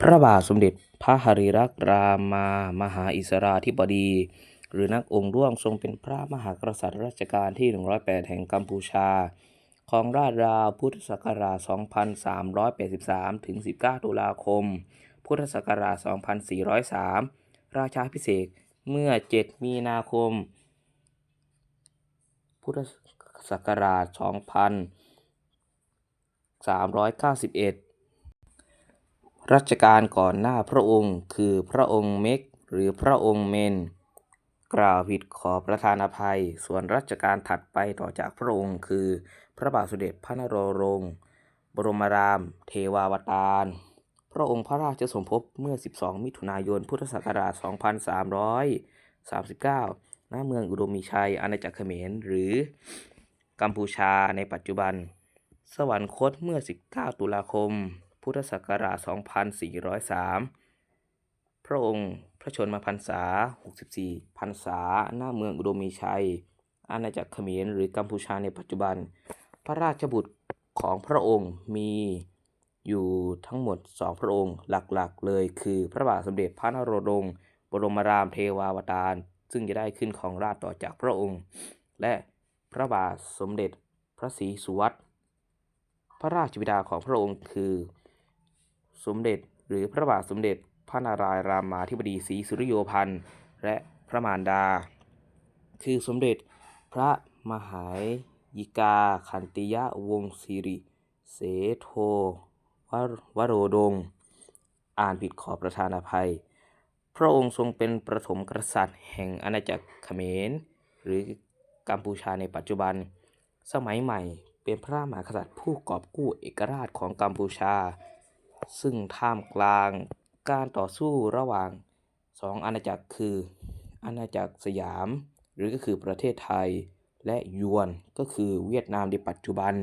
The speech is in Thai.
พระบาทสมเด็จพระหฤรักรามามหาอิสราธิบดี หรือนักองค์ร่วมทรงเป็นพระมหากษัตริย์รัชกาลที่ 108 แห่งกัมพูชาของราชราวพุทธศักราช 2383 ถึง 19 ตุลาคม พุทธศักราช 2403 ราชาพิเศษเมื่อ 7 มีนาคม พุทธศักราช 2391 รัชกาลก่อนหน้าพระองค์ คือพระองค์เม็กหรือพระองค์เมน กล่าวผิดขอประทานอภัย ส่วนรัชกาลถัดไปต่อจากพระองค์ คือ พระบาทสมเด็จพระนโรรงค์บรมราม เทวาวตารพระองค์พระราชสมภพเมื่อ 12 มิถุนายน พุทธศักราช 2339 ณ เมืองอุดมมีชัย อาณาจักรเขมร หรือ กัมพูชาในปัจจุบัน สวรรคตเมื่อ 19 ตุลาคม พุทธศักราช 2403 พระองค์พระชนมพรรษา 64 พรรษา หน้าเมืองอุดมมีชัย อาณาจักรเขมรหรือกัมพูชาในปัจจุบัน พระราชบุตรของพระองค์มีอยู่ทั้งหมดสองพระองค์หลักๆ เลยคือพระบาทสมเด็จพระนโรรงบรมรามเทวาวตาร ซึ่งจะได้ขึ้นของราชต่อจากพระองค์ และพระบาทสมเด็จพระศรีสุวัตพระราชบิดาของพระองค์คือ สมเด็จ หรือพระบาทสมเด็จ พระนารายณ์รามาธิบดีศรีสุริโยพันธ์และพระมารดา คือสมเด็จพระมหายิกาขันติยะวงศิริ เสโทววโรดง อ่านผิดขอประทานอภัย พระองค์ทรงเป็นประถมกษัตริย์แห่งอาณาจักรเขมร หรือกัมพูชาในปัจจุบัน สมัยใหม่เป็นพระมหากษัตริย์ผู้กอบกู้เอกราชของกัมพูชา ซึ่งท่ามกลางการต่อสู้ระหว่างสองอาณาจักรคือ อาณาจักรสยาม หรือก็คือประเทศไทย และยวนก็คือเวียดนามในปัจจุบัน